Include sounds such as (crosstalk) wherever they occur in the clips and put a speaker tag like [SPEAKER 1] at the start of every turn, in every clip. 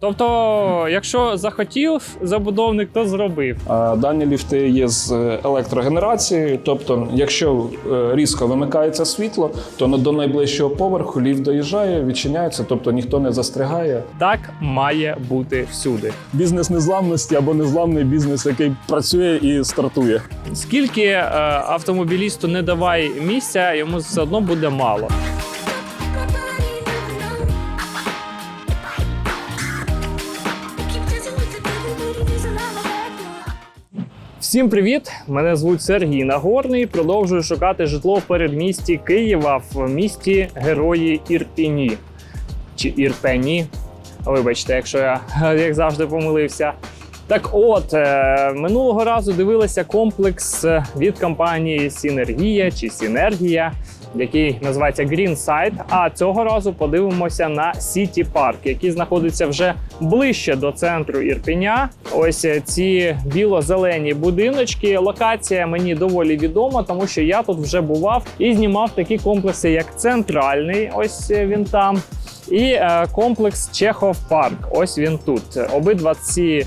[SPEAKER 1] Тобто, якщо захотів забудовник, то зробив.
[SPEAKER 2] Дані ліфти є з електрогенерацією, тобто, якщо е, різко вимикається світло, то до найближчого поверху ліфт доїжджає, відчиняється, тобто ніхто не застрягає.
[SPEAKER 1] Так має бути всюди.
[SPEAKER 2] Бізнес незламності або незламний бізнес, який працює і стартує.
[SPEAKER 1] Скільки е, автомобілісту не давай місця, йому все одно буде мало. Всім привіт! Мене звуть Сергій Нагорний. Продовжую шукати житло в передмісті Києва в місті Герої Ірпіні. Чи Ірпені. Вибачте, якщо я як завжди помилився. Так от, е, минулого разу дивилися комплекс е, від компанії Сінергія чи Сінергія, який називається Greenside. А цього разу подивимося на City Park, який знаходиться вже ближче до центру Ірпеня. Ось е, ці біло-зелені будиночки. Локація мені доволі відома, тому що я тут вже бував і знімав такі комплекси, як центральний. Ось він там. І комплекс Чехов Парк. Ось він тут. Обидва ці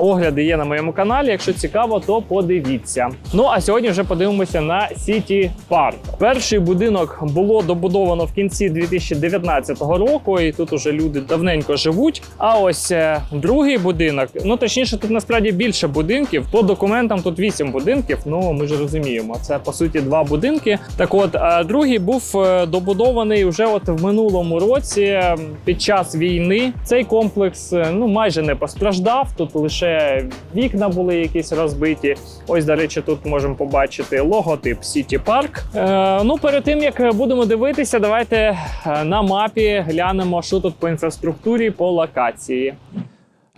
[SPEAKER 1] огляди є на моєму каналі. Якщо цікаво, то подивіться. Ну а сьогодні вже подивимося на Сіті Парк. Перший будинок було добудовано в кінці 2019 року, і тут уже люди давненько живуть. А ось е, другий будинок, ну точніше, тут насправді більше будинків. По документам тут 8 будинків. Ну ми ж розуміємо, це по суті два будинки. Так от, е, другий був е, добудований вже от в минулому році під час війни. Цей комплекс ну майже не постраждав. Тут лише вікна були якісь розбиті. Ось, до речі, тут можемо побачити логотип City Park. Е, ну, перед тим як будемо дивитися, давайте е, на мапі глянемо, що тут по інфраструктурі, по локації.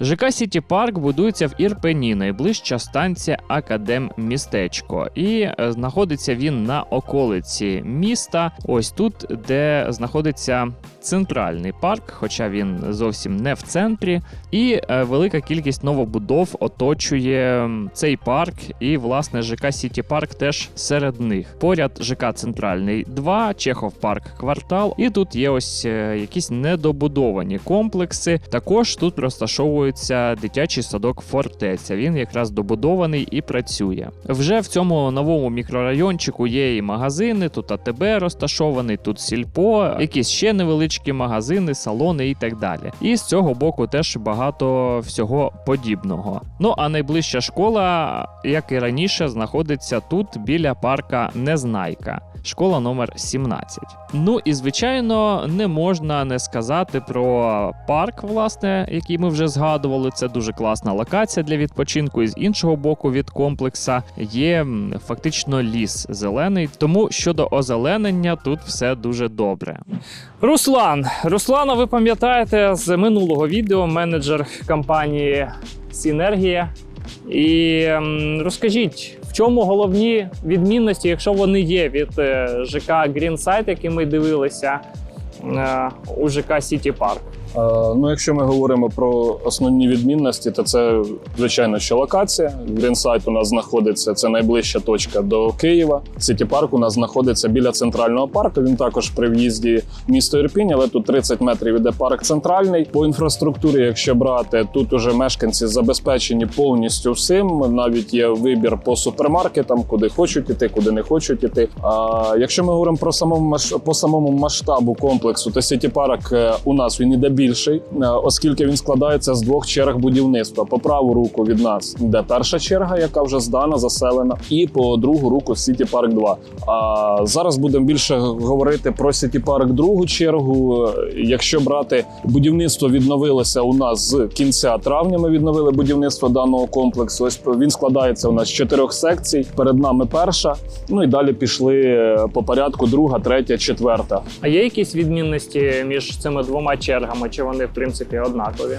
[SPEAKER 1] ЖК Сіті Парк будується в Ірпені, найближча станція Академ містечко. І е, знаходиться він на околиці міста. Ось тут, де знаходиться центральний парк, хоча він зовсім не в центрі. І е, велика кількість новобудов оточує цей парк. І, власне, ЖК Сіті Парк теж серед них. Поряд ЖК Центральний 2, Чехов парк квартал. І тут є ось е, якісь недобудовані комплекси. Також тут розташовується дитячий садок фортеця. Він якраз добудований і працює. Вже в цьому новому мікрорайончику є і магазини. Тут АТБ розташований, тут сільпо, якісь ще невеличкі магазини, салони і так далі. І з цього боку теж багато всього подібного. Ну а найближча школа, як і раніше, знаходиться тут біля парка Незнайка. Школа номер 17. Ну і звичайно, не можна не сказати про парк, власне, який ми вже згадували. Це дуже класна локація для відпочинку. І з іншого боку від комплекса є фактично ліс зелений. Тому щодо озеленення тут все дуже добре. Руслан, Руслана, ви пам'ятаєте з минулого відео менеджер компанії Сінергія. І розкажіть, в чому головні відмінності, якщо вони є від е, ЖК Greenside, який ми дивилися е, у ЖК Сіті Park?
[SPEAKER 2] Е, Ну, якщо ми говоримо про основні відмінності, то це звичайно що локація. Грінсайт у нас знаходиться це найближча точка до Києва. Сіті парк у нас знаходиться біля центрального парку. Він також при в'їзді місто Ірпінь, але тут 30 метрів іде парк центральний. По інфраструктурі, якщо брати, тут уже мешканці забезпечені повністю всім. Навіть є вибір по супермаркетам, куди хочуть іти, куди не хочуть іти. А якщо ми говоримо про самому по самому масштабу комплексу, то Сіті парк е, у нас він іде більший, е, оскільки він складається з двох черг будівництва. По праву руку від нас йде перша черга, яка вже здана, заселена, і по другу руку Сіті Парк 2. А зараз будемо більше говорити про Сіті Парк другу чергу. Е, Якщо брати будівництво відновилося у нас з кінця травня. Ми відновили будівництво даного комплексу. Ось він складається у нас з чотирьох секцій. Перед нами перша. Ну і далі пішли е, по порядку друга, третя, четверта.
[SPEAKER 1] А є якісь відмінності між цими двома чергами, чи вони в принципі однакові?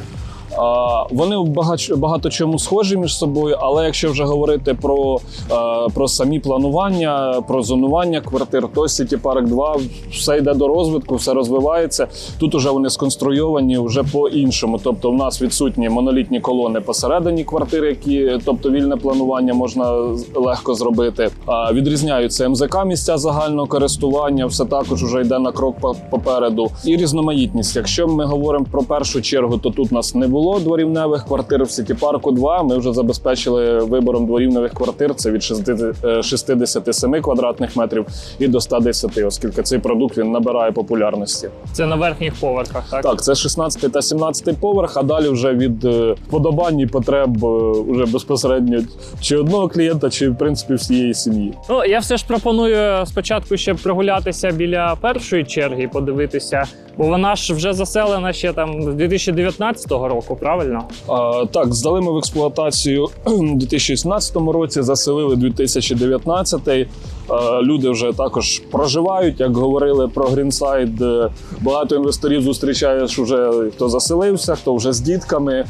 [SPEAKER 2] Вони в багач- багато чому схожі між собою, але якщо вже говорити про, е, про самі планування, про зонування квартир, то City Park 2 все йде до розвитку, все розвивається. Тут уже вони сконструйовані вже по-іншому. Тобто, в нас відсутні монолітні колони посередині квартир, які, тобто вільне планування можна легко зробити. Відрізняються МЗК місця загального користування, все також вже йде на крок попереду. І різноманітність. Якщо ми говоримо про першу чергу, то тут нас не було дворівневих квартир в Сіті Парку 2. Ми вже забезпечили вибором дворівневих квартир. Це від 60, е, 67 квадратних метрів і до 110, оскільки цей продукт він набирає популярності.
[SPEAKER 1] Це на верхніх поверхах, так?
[SPEAKER 2] Так, це 16 та 17 поверх, а далі вже від е, вподобань і потреб е, уже безпосередньо чи одного клієнта, чи в принципі всієї сім'ї.
[SPEAKER 1] Ну, я все ж пропоную спочатку ще прогулятися біля першої черги і подивитися, бо вона ж вже заселена ще там з 2019 року, правильно?
[SPEAKER 2] А, так, здали ми в експлуатацію (clears throat) у 2017 році, заселили 2019. А, люди вже також проживають. Як говорили про Грінсайд, е, багато інвесторів зустрічаєш уже хто заселився, хто вже з дітками.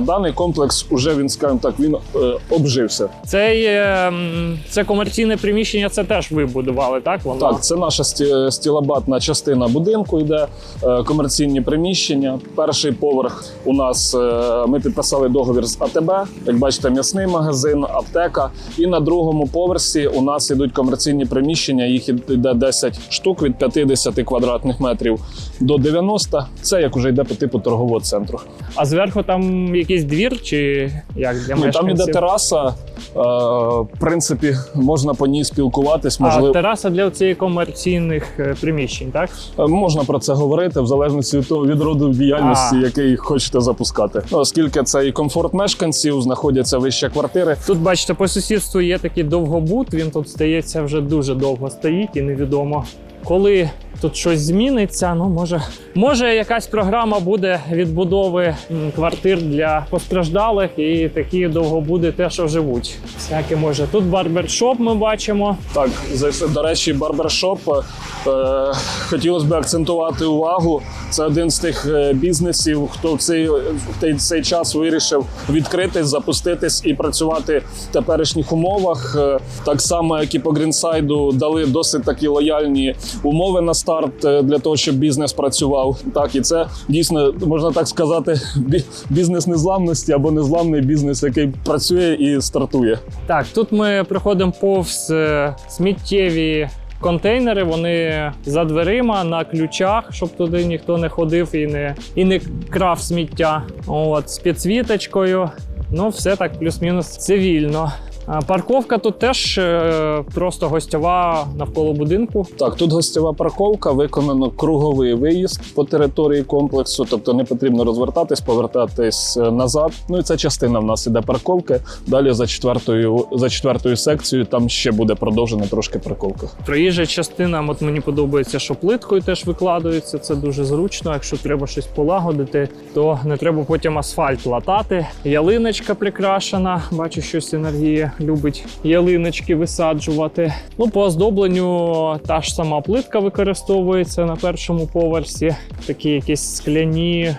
[SPEAKER 2] Даний комплекс уже він, скажімо так, він е, обжився.
[SPEAKER 1] Цей, е, це комерційне приміщення, це теж ви будували, так? Воно?
[SPEAKER 2] Так, це наша сті- стілобатна частина будинку. Йде е, комерційні приміщення. Перший поверх у нас е, ми підписали договір з АТБ. Як бачите, м'ясний магазин, аптека. І на другому поверсі у нас ідуть комерційні приміщення. Їх йде 10 штук від 50 квадратних метрів до 90. Це як уже йде по типу торгового центру.
[SPEAKER 1] А зверху там якийсь двір чи як для
[SPEAKER 2] Ні, там іде тераса. Е, в принципі, можна по ній спілкуватись.
[SPEAKER 1] А
[SPEAKER 2] Можливо,
[SPEAKER 1] тераса для цієї комерційних е, приміщень, так?
[SPEAKER 2] Е, Можна про це говорити в залежності від того від роду діяльності,
[SPEAKER 1] А.
[SPEAKER 2] який хочете запускати. Ну, оскільки це і комфорт мешканців, знаходяться вище квартири.
[SPEAKER 1] Тут, бачите, по сусідству є такий довгобут. Він тут стається вже дуже довго стоїть, і невідомо, коли тут щось зміниться. Ну, може, може, якась програма буде відбудови квартир для постраждалих, і такі довгобуди теж оживуть. Всяке може. Тут барбершоп ми бачимо.
[SPEAKER 2] Так, до речі, барбершоп. Е, хотілося б акцентувати увагу. Це один з тих е, бізнесів, хто в цей, в цей час вирішив відкритись, запуститись і працювати в теперішніх умовах. Е, так само, як і по Грінсайду, дали досить такі лояльні умови на старт е, для того, щоб бізнес працював. Так, і це дійсно можна так сказати, бізнес незламності або незламний бізнес, який працює і стартує.
[SPEAKER 1] Так, тут ми проходимо повз е, сміттєві контейнери. Вони за дверима на ключах, щоб туди ніхто не ходив і не, і не крав сміття. От, з підсвіточкою. Ну, все так плюс-мінус цивільно. Парковка тут теж е, просто гостьова навколо будинку.
[SPEAKER 2] Так, тут гостьова парковка, виконано круговий виїзд по території комплексу, тобто не потрібно розвертатись, повертатись е, назад. Ну і ця частина в нас іде парковки. Далі за четвертою, за четвертою секцією там ще буде продовжена трошки парковка.
[SPEAKER 1] Проїжджа частина, от мені подобається, що плиткою теж викладаються. Це дуже зручно. Якщо треба щось полагодити, то не треба потім асфальт латати. Ялиночка прикрашена. Бачу, що любить ялиночки висаджувати. Ну, по оздобленню та ж сама плитка використовується на першому поверсі. Такі якісь скляні.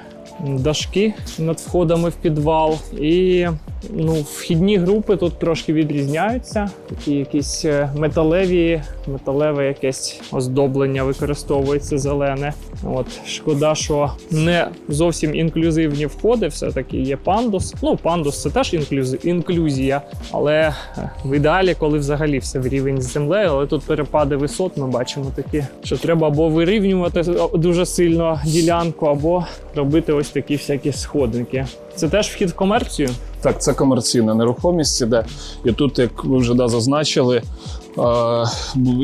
[SPEAKER 1] Дашки над входами в підвал, і ну, вхідні групи тут трошки відрізняються. Такі якісь е, металеві, металеве якесь оздоблення використовується зелене. От шкода, що не зовсім інклюзивні входи, все-таки є пандус. Ну, пандус це теж інклюзія, але е, в ідеалі, коли взагалі все в рівень з землею, але тут перепади висот ми бачимо такі, що треба або вирівнювати дуже сильно ділянку, або робити ось такі всякі сходинки. Це теж вхід в комерцію.
[SPEAKER 2] Так, це комерційна нерухомість іде. І тут, як ви вже да, зазначили,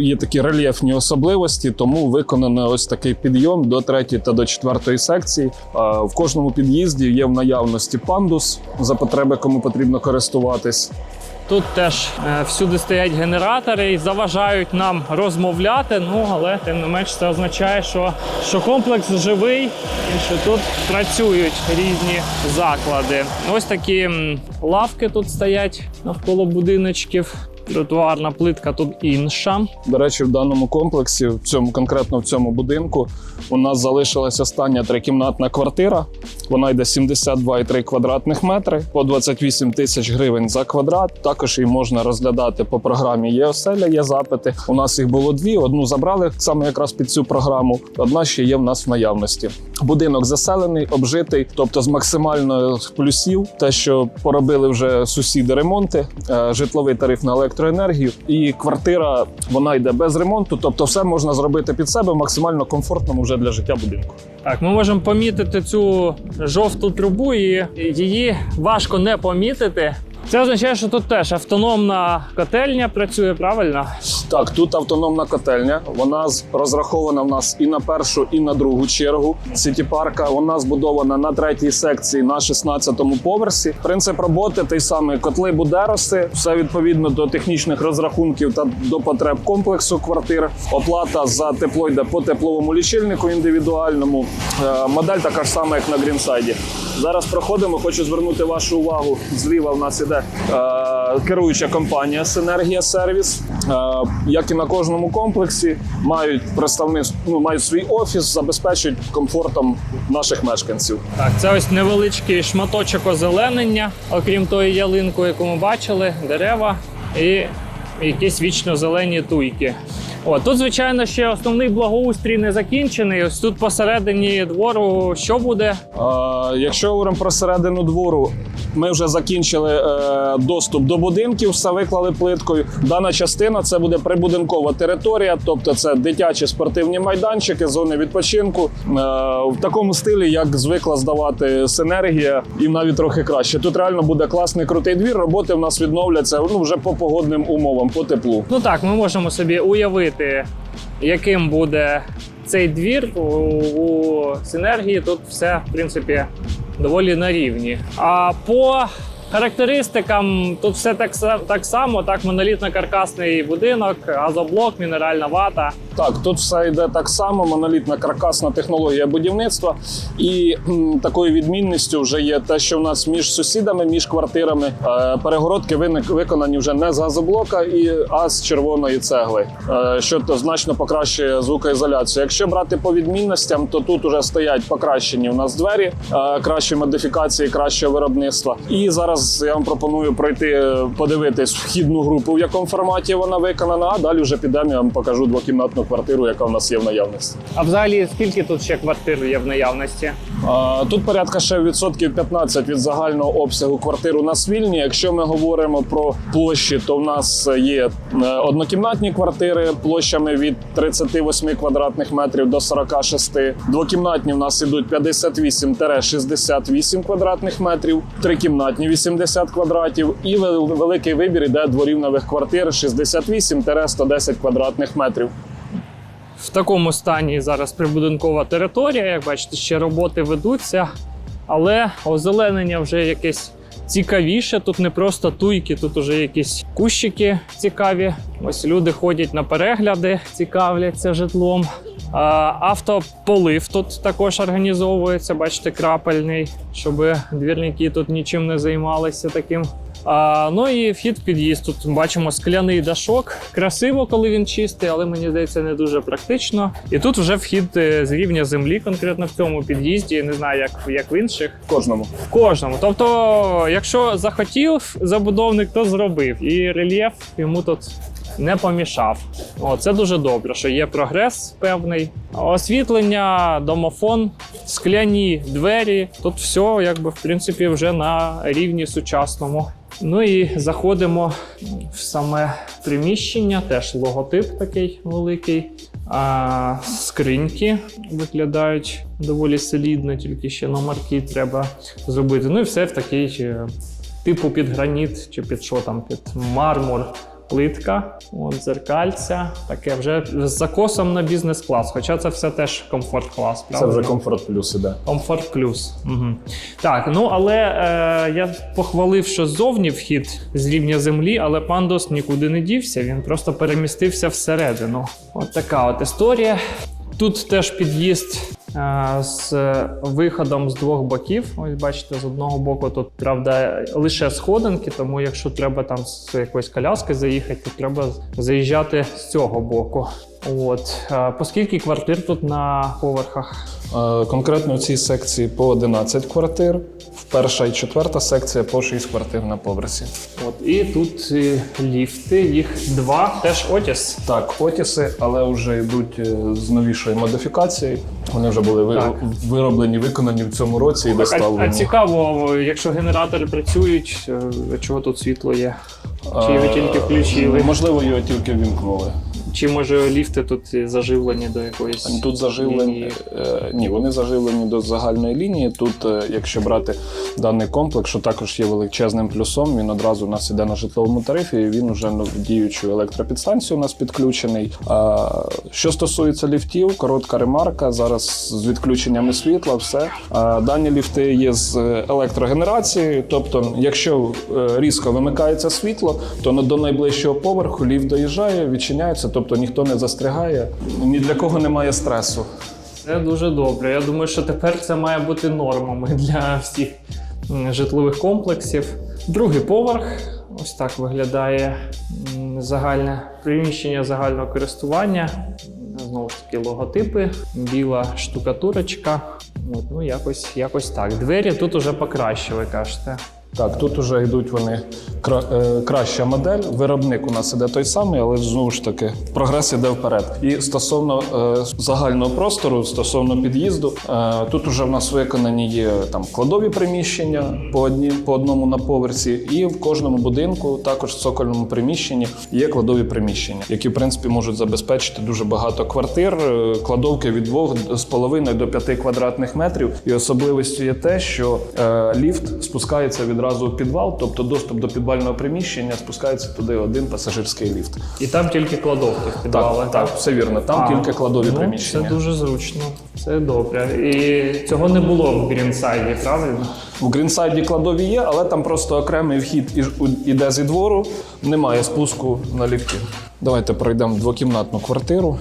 [SPEAKER 2] є такі рельєфні особливості, тому виконано ось такий підйом до третьої та до четвертої секції. В кожному під'їзді є в наявності пандус за потреби, кому потрібно користуватись.
[SPEAKER 1] Тут теж е, всюди стоять генератори і заважають нам розмовляти. Ну але тим не менш це означає, що, що комплекс живий і що тут працюють різні заклади. Ось такі лавки тут стоять навколо будиночків. Тротуарна плитка тут інша.
[SPEAKER 2] До речі, в даному комплексі, в цьому конкретно в цьому будинку, у нас залишилась остання трикімнатна квартира. Вона йде 72,3 квадратних метри по 28 тисяч гривень за квадрат. Також її можна розглядати по програмі. Є оселя, є запити. У нас їх було дві. Одну забрали саме якраз під цю програму. Одна ще є в нас в наявності. Будинок заселений, обжитий, тобто з максимально плюсів, те, що поробили вже сусіди ремонти, е, житловий тариф на електроенергію, і квартира вона йде без ремонту. Тобто, все можна зробити під себе максимально комфортному вже для життя будинку.
[SPEAKER 1] Так, ми можемо помітити цю жовту трубу, і її важко не помітити. Це означає, що тут теж автономна котельня працює правильно.
[SPEAKER 2] Так, тут автономна котельня. Вона розрахована в нас і на першу, і на другу чергу. Сіті парка вона збудована на третій секції на 16-му поверсі. Принцип роботи той самий котли будероси, все відповідно до технічних розрахунків та до потреб комплексу квартир. Оплата за тепло йде по тепловому лічильнику індивідуальному. Е, Модель така ж сама, як на Грінсайді. Зараз проходимо. Хочу звернути вашу увагу. Зліва в нас іде е, керуюча компанія Синергія Сервіс. Як і на кожному комплексі, мають представництво, ну, мають свій офіс, забезпечують комфортом наших мешканців.
[SPEAKER 1] Так, це ось невеличкий шматочок озеленення, окрім тої ялинку, яку ми бачили, дерева і якісь вічно зелені туйки. О, тут, звичайно, ще основний благоустрій не закінчений. Ось тут посередині двору що буде?
[SPEAKER 2] Е, якщо говоримо про середину двору, ми вже закінчили е, доступ до будинків, все виклали плиткою. Дана частина це буде прибудинкова територія, тобто це дитячі спортивні майданчики, зони відпочинку е, в такому стилі, як звикла здавати синергія, і навіть трохи краще. Тут реально буде класний крутий двір. Роботи в нас відновляться ну вже по погодним умовам, по теплу.
[SPEAKER 1] Ну так, ми можемо собі уявити, яким буде цей двір у, у синергії. Тут все, в принципі, доволі на рівні. А по характеристикам тут все так, так само: так, монолітно-каркасний будинок, газоблок, мінеральна вата.
[SPEAKER 2] Так, тут все йде так само, монолітна каркасна технологія будівництва. І такою відмінністю вже є те, що в нас між сусідами, між квартирами е, перегородки виконані вже не з газоблока, і, а з червоної цегли, е, що то значно покращує звукоізоляцію. Якщо брати по відмінностям, то тут вже стоять покращені у нас двері, е, кращі модифікації, кращого виробництва. І зараз я вам пропоную пройти, е, подивитись вхідну групу, в якому форматі вона виконана. А далі вже підемо. Я вам покажу двокімнатну квартиру, яка в нас є в наявності.
[SPEAKER 1] А взагалі, скільки тут ще квартир є в наявності?
[SPEAKER 2] А, Тут порядка ще відсотків 15 від загального обсягу квартир у нас вільні. Якщо ми говоримо про площі, то в нас є е, однокімнатні квартири площами від 38 квадратних метрів до 46. Двокімнатні в нас ідуть 58-68 квадратних метрів, трикімнатні 80 квадратів. І великий вибір іде дворів нових квартир 68-110 квадратних метрів.
[SPEAKER 1] В такому стані зараз прибудинкова територія. Як бачите, ще роботи ведуться, але озеленення вже якесь цікавіше. Тут не просто туйки, тут уже якісь кущики цікаві. Ось люди ходять на перегляди, цікавляться житлом. Автополив тут також організовується, бачите, крапельний, щоб двірники тут нічим не займалися таким. А, ну і вхід в під'їзд. Тут бачимо скляний дашок. Красиво, коли він чистий, але мені здається, не дуже практично. І тут вже вхід е, з рівня землі, конкретно в цьому під'їзді. Не знаю, як, як в інших.
[SPEAKER 2] Кожному.
[SPEAKER 1] В кожному. Тобто, якщо захотів забудовник, то зробив. І рельєф йому тут не помішав. О, це дуже добре, що є прогрес певний. Освітлення, домофон, скляні двері. Тут все, якби, в принципі, вже на рівні сучасному. Ну і заходимо в саме приміщення, теж логотип такий великий. А, скриньки виглядають доволі солідно, тільки ще номерки треба зробити. Ну і все в такий типу під граніт чи під що там, під мармур. Плитка, от дзеркальця, таке вже з закосом на бізнес-клас. Хоча це все теж комфорт-клас.
[SPEAKER 2] Це вже комфорт плюс іде.
[SPEAKER 1] Комфорт плюс. Угу. Так, ну але е, я похвалив, що ззовні вхід з рівня землі, але пандос нікуди не дівся, він просто перемістився всередину. От така от історія. Тут теж під'їзд з виходом з двох боків. Ось бачите, з одного боку тут правда лише сходинки, тому якщо треба там з якоїсь коляски заїхати, то треба заїжджати з цього боку. От по скільки квартир тут на поверхах?
[SPEAKER 2] Е, Конкретно в цій секції по 11 квартир, перша і четверта секція по 6 квартир на поверсі.
[SPEAKER 1] От і тут е, ліфти, їх два, теж Отіс.
[SPEAKER 2] Так, Отіси, але вже йдуть е, з новішої модифікації. Вони вже були
[SPEAKER 1] Так.
[SPEAKER 2] вироблені, виконані в цьому році і
[SPEAKER 1] А, а
[SPEAKER 2] доставлені.
[SPEAKER 1] цікаво, якщо генератори працюють, чого тут світло є? Чи його тільки включили?
[SPEAKER 2] Можливо, його тільки вімкнули.
[SPEAKER 1] Чи може ліфти тут заживлені до якоїсь
[SPEAKER 2] Тут заживлені
[SPEAKER 1] лінії?
[SPEAKER 2] е, ні, вони заживлені до загальної лінії. Тут, е, якщо брати даний комплекс, що також є величезним плюсом, він одразу у нас іде на житловому тарифі. і Він вже в діючу електропідстанцію у нас підключений. Що стосується ліфтів, коротка ремарка. Зараз з відключеннями світла, все дані ліфти є з електрогенерацією. Тобто, якщо е, різко вимикається світло, то до найближчого поверху ліфт доїжджає, відчиняється, тобто ніхто не застрягає, ні для кого немає стресу.
[SPEAKER 1] Це дуже добре. Я думаю, що тепер це має бути нормами для всіх житлових комплексів. Другий поверх. Ось так виглядає загальне приміщення загального користування. Знову ж таки, логотипи, біла штукатурочка. От, ну, якось, якось так. Двері тут уже покраще, ви кажете.
[SPEAKER 2] Так, тут вже йдуть вони кра- е, краща модель. Виробник у нас іде той самий, але знову ж таки прогрес іде вперед. І стосовно е, загального простору, стосовно під'їзду, е, тут вже в нас виконані є там кладові приміщення по одні по одному на поверсі, і в кожному будинку, також в цокольному приміщенні, є кладові приміщення, які в принципі можуть забезпечити дуже багато квартир. Е, Кладовки від 2,5 до 5 квадратних метрів. І особливістю є те, що е, ліфт спускається відразу у підвал, тобто доступ до підвального приміщення спускається туди один пасажирський ліфт.
[SPEAKER 1] І там тільки кладовки в підвали.
[SPEAKER 2] Так, так, все вірно. Там
[SPEAKER 1] А,
[SPEAKER 2] тільки кладові
[SPEAKER 1] ну,
[SPEAKER 2] приміщення.
[SPEAKER 1] Це дуже зручно. Це добре. І цього не було в Грінсайді, правильно?
[SPEAKER 2] В Грінсайді кладові є, але там просто окремий вхід іде зі двору, немає спуску на ліфті. Давайте пройдемо в двокімнатну квартиру.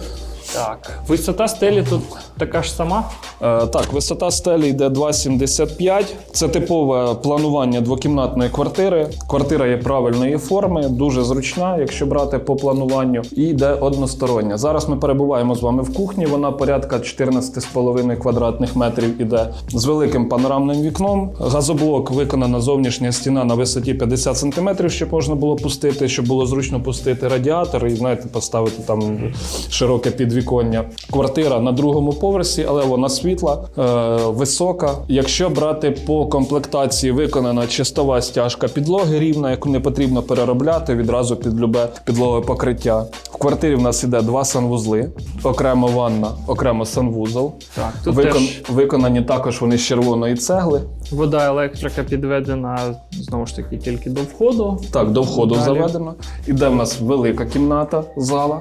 [SPEAKER 1] Так. Висота стелі тут така ж сама.
[SPEAKER 2] Е, так, висота стелі йде 2,75. Це типове планування двокімнатної квартири. Квартира є правильної форми, дуже зручна, якщо брати по плануванню, і йде одностороння. Зараз ми перебуваємо з вами в кухні. Вона порядка 14,5 квадратних метрів іде з великим панорамним вікном. Газоблок виконана зовнішня стіна на висоті 50 см, щоб можна було пустити, щоб було зручно пустити радіатор і знаєте, поставити там широке підвіконня. Квартира на другому поверсі, але вона світла, е, висока. Якщо брати по комплектації, виконана чистова стяжка підлоги рівна, яку не потрібно переробляти відразу під любе підлогове покриття. В квартирі в нас іде два санвузли, окремо ванна, окремо санвузол.
[SPEAKER 1] Так, тут
[SPEAKER 2] Викон-
[SPEAKER 1] теж
[SPEAKER 2] Виконані також вони з червоної цегли.
[SPEAKER 1] вода електрика підведена знову ж таки тільки до входу.
[SPEAKER 2] Так, до входу
[SPEAKER 1] Далі.
[SPEAKER 2] заведено. Іде в нас велика кімната, зала,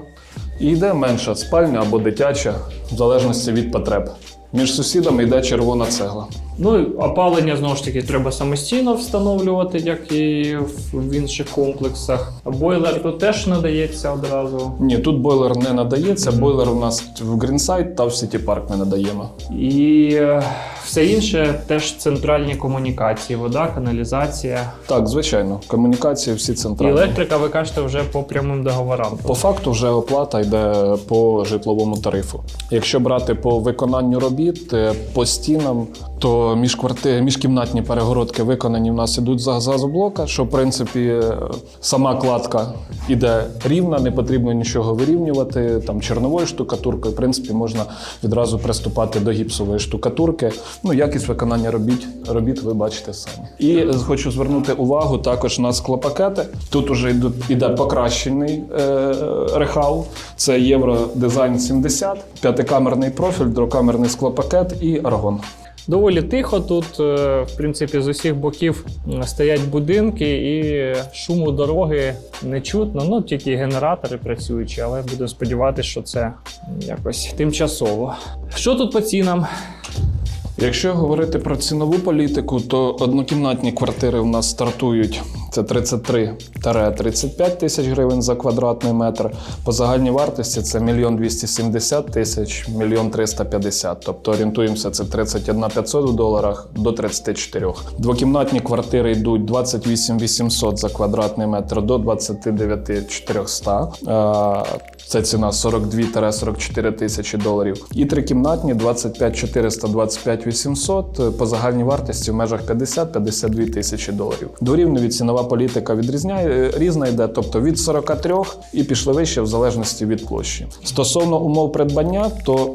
[SPEAKER 2] і йде менша спальня або дитяча, в залежності від потреб. Між сусідами йде червона цегла.
[SPEAKER 1] Ну і опалення знову ж таки треба самостійно встановлювати, як і в інших комплексах. Бойлер тут теж надається одразу.
[SPEAKER 2] Ні, тут бойлер не надається. Бойлер у нас в Грінсайд та в Сіті Парк не надаємо.
[SPEAKER 1] І е, все інше теж центральні комунікації, вода, каналізація.
[SPEAKER 2] Так, звичайно, комунікації всі
[SPEAKER 1] І
[SPEAKER 2] центральні.
[SPEAKER 1] електрика, ви кажете, вже по прямим договорам.
[SPEAKER 2] По факту вже оплата йде по житловому тарифу. Якщо брати по виконанню робіт е, по стінам, то кварти... міжкімнатні перегородки виконані в нас ідуть за газоблока, що в принципі е, сама кладка іде рівна, не потрібно нічого вирівнювати. Там чорновою штукатуркою, в принципі, можна відразу приступати до гіпсової штукатурки. Ну, якість виконання робіт, робіт ви бачите самі. І хочу звернути увагу також на склопакети. Тут уже іде покращений е, рехау. Це Євро Дизайн 70, п'ятикамерний профіль, двокамерний склопакет і аргон.
[SPEAKER 1] Доволі тихо тут, е, в принципі, з усіх боків стоять будинки і шуму дороги не чутно. Ну тільки генератори працюючі, але будемо сподіватися, що це якось тимчасово. Що тут по цінам?
[SPEAKER 2] Якщо говорити про цінову політику, то однокімнатні квартири у нас стартують це 33-35 тисяч гривень за квадратний метр. По загальній вартості це 1 270 тисяч, 1 350. Тобто орієнтуємося, це 31 500 в доларах до 34. Двокімнатні квартири йдуть 28 800 за квадратний метр до 29 400. Е, Це ціна 42-44 тисячі доларів. І трикімнатні 25 400, 25 800 по загальній вартості в межах 50-52 тисячі доларів. Дворівневі цінова політика відрізняє е, різна йде, тобто від 43 і пішли вище в залежності від площі. Стосовно умов придбання, то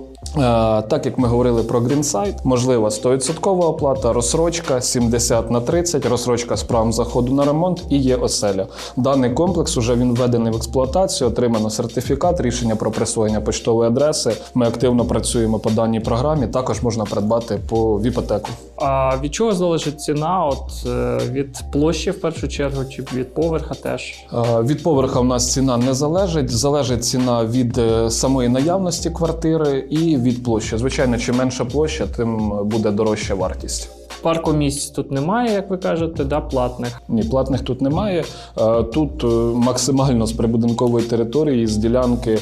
[SPEAKER 2] Так як ми говорили про Greensight, можлива 100% оплата, розсрочка 70 на 30, розсрочка з правом заходу на ремонт і є оселя. Даний комплекс уже він введений в експлуатацію, отримано сертифікат, рішення про присвоєння почтової адреси. Ми активно працюємо по даній програмі. Також можна придбати по в іпотеку.
[SPEAKER 1] А від чого залежить ціна? От е, від площі в першу чергу, чи від поверха теж?
[SPEAKER 2] Е, Від поверха в нас ціна не залежить. Залежить ціна від е, самої наявності квартири і від площі. Звичайно, чим менша площа, тим буде дорожча вартість.
[SPEAKER 1] Паркомісць тут немає, як ви кажете, да, платних.
[SPEAKER 2] Ні, платних тут немає. Е, Тут е, максимально з прибудинкової території, з ділянки е,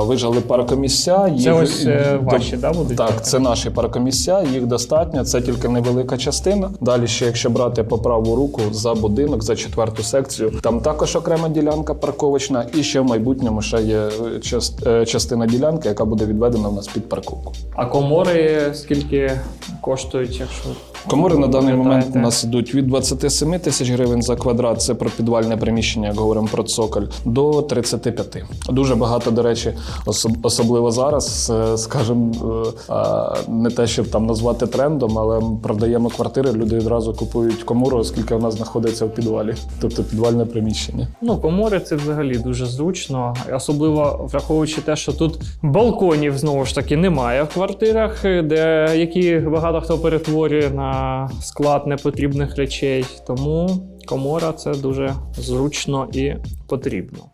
[SPEAKER 2] вижали паркомісця.
[SPEAKER 1] Це
[SPEAKER 2] Їх-
[SPEAKER 1] ось ваші, да, будуть?
[SPEAKER 2] Так, це наші паркомісця, їх достатньо. Це тільки невелика частина. Далі ще, якщо брати по праву руку за будинок, за четверту секцію, там також окрема ділянка парковочна, і ще в майбутньому ще є част- частина ділянки, яка буде відведена в нас під парковку.
[SPEAKER 1] А комори скільки коштують, якщо
[SPEAKER 2] Комори на даний момент у нас ідуть від 27 тисяч гривень за квадрат, це про підвальне приміщення, як говоримо про цоколь, до 35. Дуже багато, до речі, особ- особливо зараз, е, скажімо, е, не те, щоб там назвати трендом, але продаємо квартири, люди одразу купують комору, оскільки вона знаходиться в підвалі, тобто підвальне приміщення.
[SPEAKER 1] Ну, комори це взагалі дуже зручно, особливо враховуючи те, що тут балконів знову ж таки немає в квартирах, де які багато хто перетворює на склад непотрібних речей. Тому комора це дуже зручно і потрібно.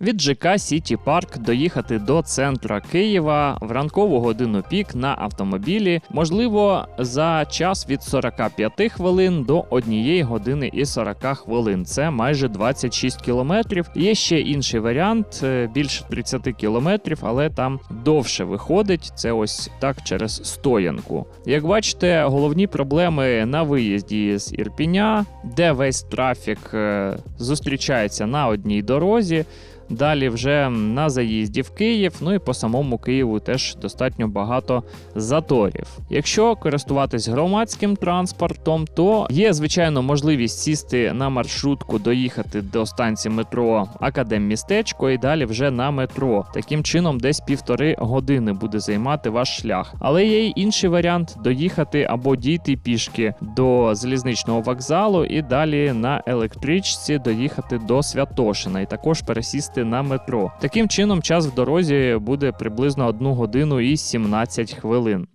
[SPEAKER 1] Від ЖК Сіті Парк доїхати до центра Києва в ранкову годину пік на автомобілі можливо за час від 45 хвилин до 1 години і 40 хвилин. Це майже 26 кілометрів. Є ще інший варіант е, більше 30 кілометрів, але там довше виходить. Це ось так через стоянку. Як бачите, головні проблеми на виїзді з Ірпіня, де весь трафік е, зустрічається на одній дорозі. Далі вже на заїзді в Київ, ну і по самому Києву теж достатньо багато заторів. Якщо користуватись громадським транспортом, то є звичайно можливість сісти на маршрутку, доїхати до станції метро Академмістечко і далі вже на метро. Таким чином, десь півтори години буде займати ваш шлях. Але є й інший варіант доїхати або дійти пішки до залізничного вокзалу і далі на електричці доїхати до Святошина і також пересісти на метро. Таким чином, час в дорозі буде приблизно 1 годину і 17 хвилин.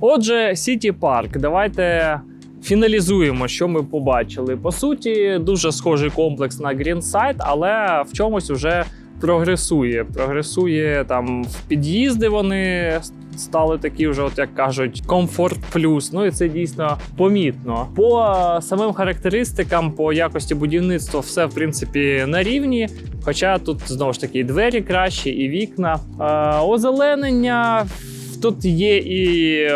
[SPEAKER 1] Отже, Сіті Парк, давайте. Фіналізуємо, що ми побачили. По суті, дуже схожий комплекс на Грінсайт, але в чомусь вже прогресує. Прогресує там в під'їзди. Вони стали такі вже, от як кажуть, комфорт плюс. Ну і це дійсно помітно. По е, самим характеристикам, по якості будівництва, все в принципі на рівні. Хоча тут знову ж таки і двері кращі, і вікна. Е, озеленення тут є і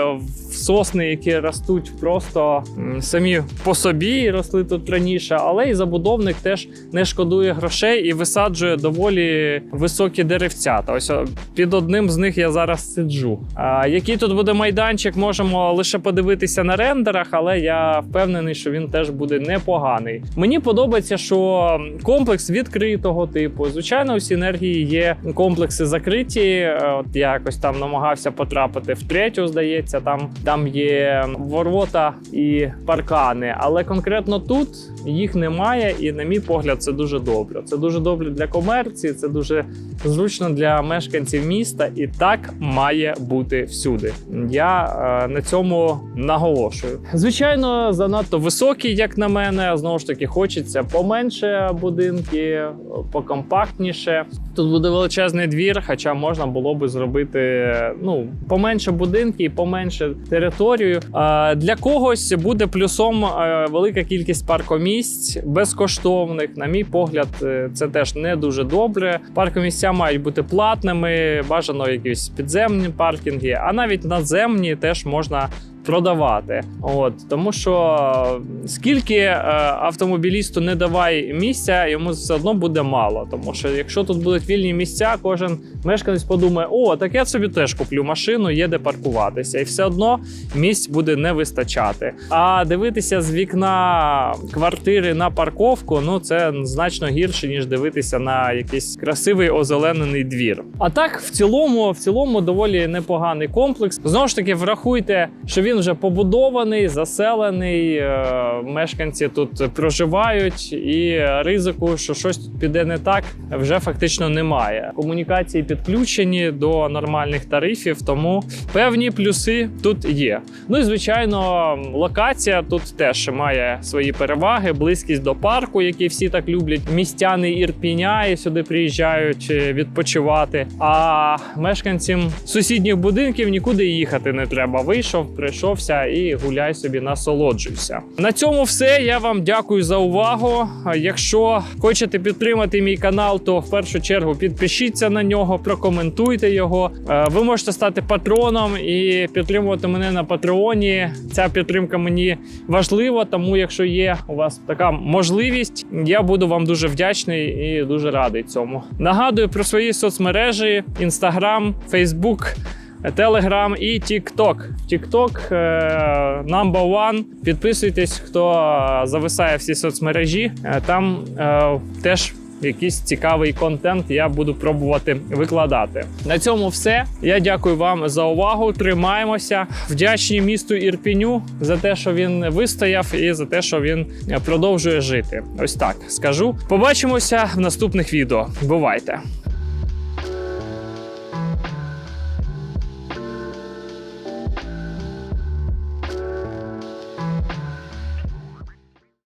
[SPEAKER 1] сосни, які ростуть просто самі по собі, росли тут раніше, але і забудовник теж не шкодує грошей і висаджує доволі високі деревця. Та ось під одним з них я зараз сиджу. А, який тут буде майданчик, можемо лише подивитися на рендерах, але я впевнений, що він теж буде непоганий. Мені подобається, що комплекс відкритого типу. Звичайно, у синергії є комплекси закриті. Е, От я якось там намагався потрапити в третю, здається, там, там є ворота і паркани. Але конкретно тут їх немає, і, на мій погляд, це дуже добре. Це дуже добре для комерції, це дуже зручно для мешканців міста, і так має бути всюди. Я е, на цьому наголошую. Звичайно, занадто високий, як на мене. Знову ж таки, хочеться поменше будинки, покомпактніше. Тут буде величезний двір, хоча можна було би зробити ну поменше будинки і поменше територію. Для когось буде плюсом велика кількість паркомісць безкоштовних. На мій погляд, е, це теж не дуже добре. Паркомісця мають бути платними, бажано якісь підземні паркінги, а навіть наземні теж можна. Продавати, от тому що скільки е, автомобілісту не давай місця, йому все одно буде мало. Тому що якщо тут будуть вільні місця, кожен мешканець подумає: о, так я собі теж куплю машину, є де паркуватися, і все одно місць буде не вистачати. А дивитися з вікна квартири на парковку, ну це значно гірше, ніж дивитися на якийсь красивий озеленений двір. А так, в цілому, в цілому, доволі непоганий комплекс. Знову ж таки, врахуйте, що він вже побудований, заселений. е, Мешканці тут проживають, і ризику, що щось тут піде не так, вже фактично немає. Комунікації підключені до нормальних тарифів, тому певні плюси тут є. Ну і звичайно, локація тут теж має свої переваги, близькість до парку, який всі так люблять. Містяни Ірпіня і сюди приїжджають е, відпочивати. А мешканцям сусідніх будинків нікуди їхати не треба. Вийшов, прийшовся і гуляй собі, насолоджуйся. На цьому все. Я вам дякую за увагу. Якщо хочете підтримати мій канал, то в першу чергу підпишіться на нього, прокоментуйте його. Е, Ви можете стати патроном і підтримувати мене на Патреоні. Ця підтримка мені важлива, тому якщо є у вас така можливість, я буду вам дуже вдячний і дуже радий цьому. Нагадую про свої соцмережі: Instagram, Facebook. Telegram і TikTok. TikTok е, number one. Підписуйтесь, хто е, зависає всі соцмережі. Е, Там теж якийсь цікавий контент я буду пробувати викладати. На цьому все. Я дякую вам за увагу. Тримаємося. Вдячні місту Ірпіню за те, що він вистояв, і за те, що він продовжує жити. Ось так скажу. Побачимося в наступних відео. Бувайте!